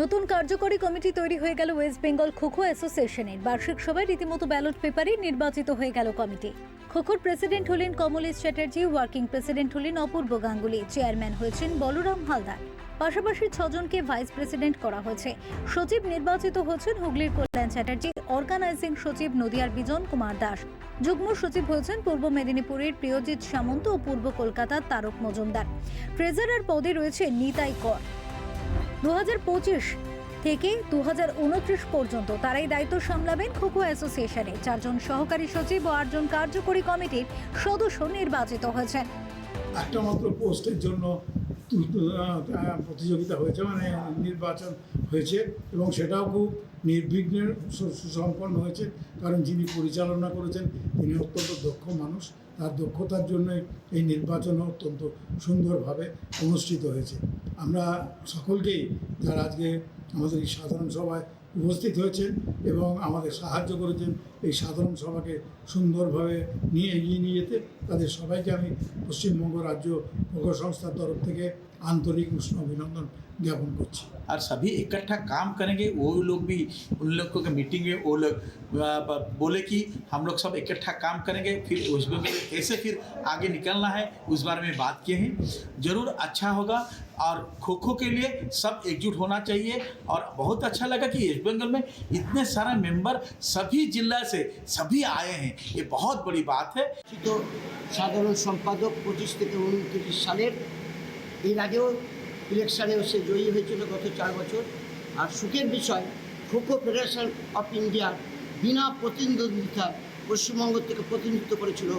নতুন কার্যকরী কমিটি তৈরি হয়ে গেল ওয়েস্ট বেঙ্গল খোখো অ্যাসোসিয়েশনের। বার্ষিক সভায় রীতিমতো ব্যালট পেপারে নির্বাচিত হয়ে গেল কমিটি। খোখোর প্রেসিডেন্ট হলেন কমলেশ চ্যাটার্জি, ওয়ার্কিং প্রেসিডেন্ট হলেন অপূর্ব গাঙ্গুলি, চেয়ারম্যান হয়েছেন বলরাম হালদার। পাশাপাশি ছজনকে ভাইস প্রেসিডেন্ট করা হয়েছে। সচিব নির্বাচিত হয়েছেন হুগলির কল্যাণ চ্যাটার্জি, অর্গানাইজিং সচিব নদিয়ার বিজন কুমার দাস। যুগ্ম সচিব হয়েছেন পূর্ব মেদিনীপুরের প্রিয়জিৎ সামন্ত ও পূর্ব কলকাতার তারক মজুমদার। ট্রেজারার পদে রয়েছে নিতাই কর। দু হাজার পঁচিশ থেকে দু হাজার উনত্রিশ পর্যন্ত তারাই দায়িত্ব সামলাবেন খোখো অ্যাসোসিয়েশনে, চারজন সহকারী সচিব ও আটজন কার্যকরী কমিটির সদস্য নির্বাচিত হয়েছেন একটা মাত্র পোস্টের জন্য প্রতিযোগিতা হয়েছে মানে নির্বাচন হয়েছে এবং সেটাও খুব নির্বিঘ্নে সুসম্পন্ন হয়েছে। কারণ যিনি পরিচালনা করেছেন তিনি অত্যন্ত দক্ষ মানুষ। তার দক্ষতার জন্য এই নির্বাচন অত্যন্ত সুন্দরভাবে অনুষ্ঠিত হয়েছে। আমরা সকলকেই যারা আজকে আমাদের এই সাধারণ সভায় উপস্থিত হয়েছেন এবং আমাদের সাহায্য করেছেন, এই সাধারণ সভাকে সুন্দরভাবে নিয়ে এগিয়ে নিয়ে যেতে, তাদের সবাইকে আমি পশ্চিমবঙ্গ রাজ্য সংস্থার তরফ থেকে আন্তরিক উষ্ণ অভিনন্দন জ্ঞাপন করছি और सभी इकट्ठा काम करेंगे वो लोग भी उन लोगों के मीटिंग में वो लोग आ, ब- बोले कि हम लोग सब इकट्ठा काम करेंगे फिर उस बंगाल में कैसे फिर आगे निकलना है उस बारे में बात किए हैं ज़रूर अच्छा होगा और खो खो के लिए सब एकजुट होना चाहिए और बहुत अच्छा लगा कि वेस्ट बंगाल में इतने सारे मेंबर सभी जिला से सभी आए हैं ये बहुत बड़ी बात है নির্বাচিত সাধারণ সম্পাদক পঁচিশ থেকে উনত্রিশ সালের এর আগেও ইলেকশানেও সে জয়ী হয়েছিল গত চার বছর। আর সুখের বিষয়, খোখো ফেডারেশন অফ ইন্ডিয়ার বিনা প্রতিদ্বন্দ্বিতা পশ্চিমবঙ্গ থেকে প্রতিনিধিত্ব করেছিল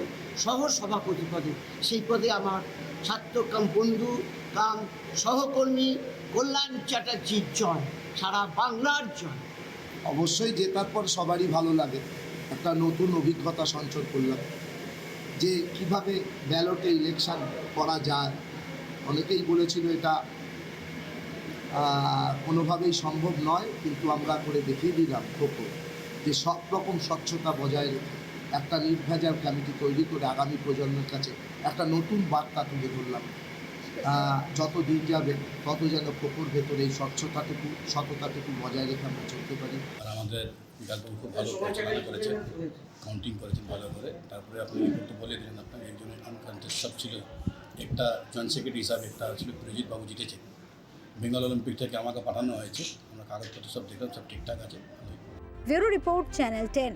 সহ সভাপতি পদে। সেই পদে আমার ছাত্র কাম বন্ধু, কাম সহকর্মী কল্যাণ চ্যাটার্জির জয়, সারা বাংলার জয়। অবশ্যই জেতার পর সবারই ভালো লাগে, একটা নতুন অভিজ্ঞতা সঞ্চয় করলাম। যে কীভাবে ব্যালটে ইলেকশন করা যায় অনেকেই বলেছিল এটা কোনোভাবেই সম্ভব নয়, কিন্তু আমরা করে দেখিয়ে দিলাম খোকো যে সব রকম স্বচ্ছতা বজায় রেখে একটা নির্ভেজাল কমিটি তৈরি করে আগামী প্রজন্মের কাছে একটা নতুন বার্তা তুলে ধরলাম। যত দিন যাবে, তত যেন খোকোর ভেতরে এই স্বচ্ছতাটুকু, সততাটুকু বজায় রেখে আমরা চলতে পারি। আর আমাদের খুব ভালো পরিচালনা কাউন্টিং ভালো করে। তারপরে আপনি বলে দিলেন আপনার একজন আনকন্টেস্ট সব ছিল একটা জয়েন্ট সেক্রেটারি হিসাবে একটা ছিল প্রজিৎ বাবু জিতেছে। বেঙ্গল অলিম্পিক থেকে আমাকে পাঠানো হয়েছে। আমরা কাগজপত্র সব দেখলাম, সব ঠিকঠাক আছে। Report channel ten.